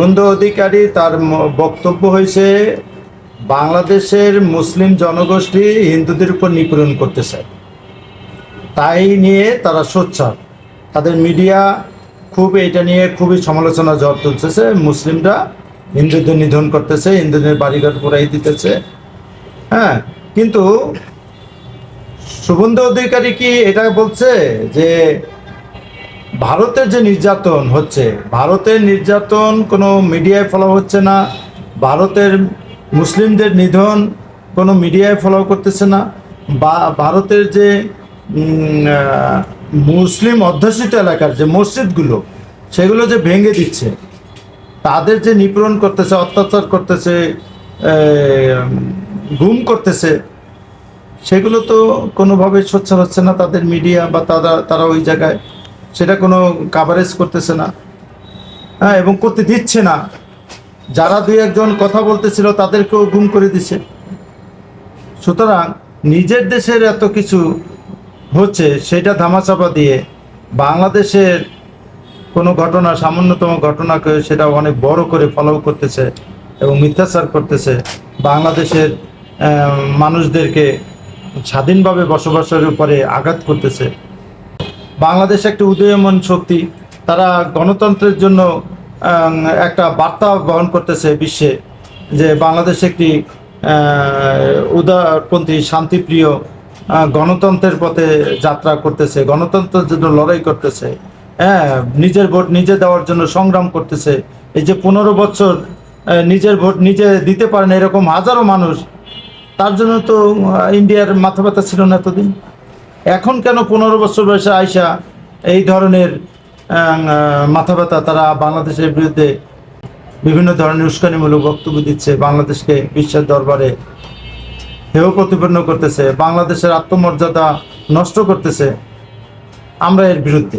শুভেন্দু অধিকারী তার বক্তব্য হয়েছে বাংলাদেশের মুসলিম জনগোষ্ঠী হিন্দুদের উপর নিপীড়ন করতে চায়। তাই নিয়ে তারা সোচ্চার। তাদের মিডিয়া খুব এটা নিয়ে খুবই সমালোচনা ঝড় তুলতেছে। মুসলিমরা হিন্দুদের নিধন করতেছে, হিন্দুদের বাড়িঘর পুরাই দিতেছে। হ্যাঁ কিন্তু শুভেন্দু অধিকারী কি এটা বলছে যে ভারতের যে নির্যাতন হচ্ছে, ভারতের নির্যাতন কোনো মিডিয়ায় ফলো হচ্ছে না, ভারতের মুসলিমদের নিধন কোনো মিডিয়ায় ফলো করতেছে না, বা ভারতের যে মুসলিম অধ্যুষিত এলাকার যে মসজিদগুলো, সেগুলো যে ভেঙে দিচ্ছে, তাদের যে নিপীড়ন করতেছে, অত্যাচার করতেছে গুম করতেছে, সেগুলো তো কোনোভাবে সোচ্চার হচ্ছে না তাদের মিডিয়া বা তারা তারা ওই জায়গায়। সেটা কোনো কাভারেজ করতেছে না। হ্যাঁ এবং করতে দিচ্ছে না। যারা দুই একজন কথা বলতেছিল, তাদেরকেও গুম করে দিছে। সুতরাং নিজের দেশের এত কিছু হচ্ছে, সেটা ধামাচাপা দিয়ে বাংলাদেশের কোনো ঘটনা, সামান্যতম ঘটনাকে সেটা অনেক বড় করে ফলো করতেছে এবং মিথ্যাচার করতেছে। বাংলাদেশের মানুষদেরকে স্বাধীনভাবে বসবাসের উপরে আঘাত করতেছে। বাংলাদেশ একটি উদীয়মান শক্তি। তারা গণতন্ত্রের জন্য একটা বার্তা বহন করতেছে বিশ্বে যে বাংলাদেশ একটি উদারপন্থী, শান্তিপ্রিয় গণতন্ত্রের পথে যাত্রা করতেছে, গণতন্ত্রের জন্য লড়াই করতেছে। হ্যাঁ নিজের ভোট নিজে দেওয়ার জন্য সংগ্রাম করতেছে। এই যে পনেরো বছর নিজের ভোট নিজে দিতে পারেন এরকম হাজারো মানুষ, তার জন্য তো ইন্ডিয়ার মাথা ব্যথা ছিল না এতদিন। এখন কেন পনেরো বছর বয়সে আয়সা এই ধরনের মাথা ব্যথা, তারা বাংলাদেশের বিরুদ্ধে বিভিন্ন ধরনের উস্কানিমূলক বক্তব্য দিচ্ছে, বাংলাদেশকে বিশ্বের দরবারে হেয় প্রতিপন্ন করতেছে, বাংলাদেশের আত্মমর্যাদা নষ্ট করতেছে, আমরা এর বিরুদ্ধে।